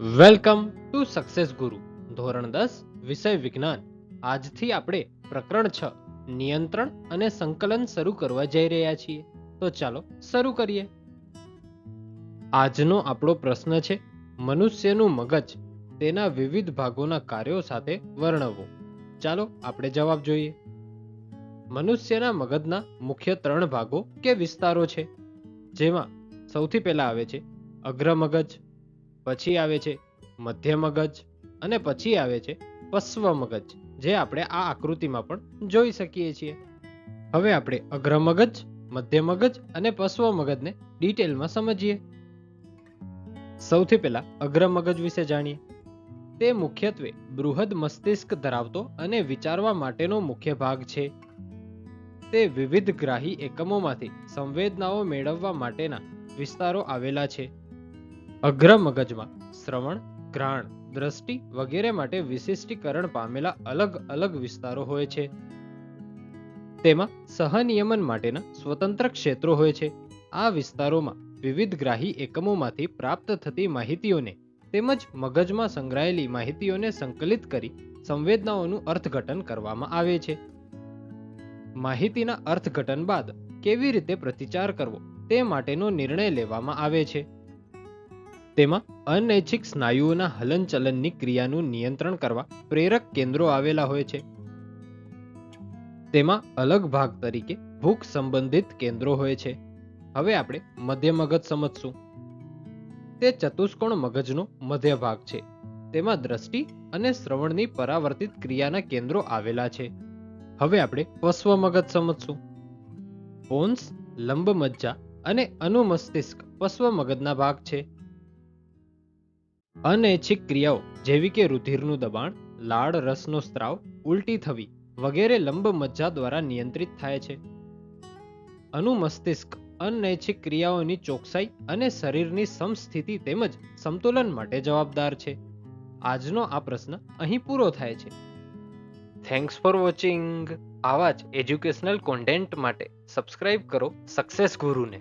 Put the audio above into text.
Welcome to success ગુરુ, ધોરણ દસ, વિષય વિજ્ઞાન. આજથી આપણે પ્રકરણ છ, નિયંત્રણ અને સંકલન શરૂ કરવા જઈ રહ્યા છીએ. તો ચાલો, શરૂ કરીએ. આજનો આપણો પ્રશ્ન છે, મનુષ્યનું મગજ તેના વિવિધ ભાગોના કાર્યો સાથે વર્ણવો ચાલો, આપણે જવાબ જોઈએ. મનુષ્યના મગજના મુખ્ય ત્રણ ભાગો કે વિસ્તારો છે, જેમાં સૌથી પહેલા આવે છે, અગ્ર મગજ પછી આવે છે મધ્ય મગજ અને પછી આવે છે પશ્વ મગજ જે આપણે આ આકૃતિમાં પણ જોઈ શકીએ છીએ. હવે આપણે અગ્ર મગજ મધ્ય મગજ અને પશ્વ મગજને ડિટેલમાં સમજીએ. સૌથી પહેલા અગ્ર મગજ વિશે જાણીએ. તે મુખ્યત્વે બૃહદ મસ્તિષ્ક ધરાવતો અને વિચારવા માટેનો મુખ્ય ભાગ છે. તે વિવિધ ગ્રાહી એકમોમાંથી સંવેદનાઓ મેળવવા માટેના વિસ્તારો આવેલા છે. અગ્ર મગજમાં શ્રવણ, ઘ્રાણ, દ્રષ્ટિ વગેરે માટે વિશિષ્ટીકરણ પામેલા અલગ અલગ વિસ્તારો હોય છે. તેમાં સહનિયમન માટેના સ્વતંત્ર ક્ષેત્રો હોય છે. આ વિસ્તારોમાં વિવિધ ગ્રાહી એકમોમાંથી પ્રાપ્ત થતી માહિતીઓને તેમજ મગજમાં સંગ્રહાયેલી માહિતીઓને સંકલિત કરી સંવેદનાઓનું અર્થઘટન કરવામાં આવે છે. માહિતીના અર્થઘટન બાદ કેવી રીતે પ્રતિચાર કરવો તે માટેનો નિર્ણય લેવામાં આવે છે. તેમાં અનૈચ્છિક સ્નાયુઓના હલનચલનની ક્રિયાનું નિયંત્રણ કરવા પ્રેરક કેન્દ્રો આવેલા હોય છે. તેમાં અલગ ભાગ તરીકે ભૂખ સંબંધિત કેન્દ્રો હોય છે. હવે આપણે મધ્ય મગજ સમજશું. તે ચતુષ્કોણ મગજનો મધ્ય ભાગ છે. તેમાં દ્રષ્ટિ અને શ્રવણની પરાવર્તિત ક્રિયાના કેન્દ્રો આવેલા છે. હવે આપણે પશ્વ મગજ સમજશું. પોન્સ લંબ મજ્જા અને અનુમસ્તિષ્ક પશ્વ મગજના ભાગ છે. અનૈચ્છિક ક્રિયાઓ, જેવી કે રુધિરનું દબાણ, લાળ રસનો સ્ત્રાવ, ઉલટી થવી વગેરે લંબ મજ્જા દ્વારા નિયંત્રિત થાય છે. અનુમસ્તિષ્ક અનૈચ્છિક ક્રિયાઓની ચોકસાઈ અને શરીરની સમસ્થિતિ તેમજ સંતુલન માટે જવાબદાર છે. આજનો આ પ્રશ્ન અહીં પૂરો થાય છે. થેન્ક્સ ફોર વોચિંગ આવા જ એજ્યુકેશનલ કોન્ટેન્ટ માટે સબસ્ક્રાઇબ કરો સક્સેસ ગુરુને.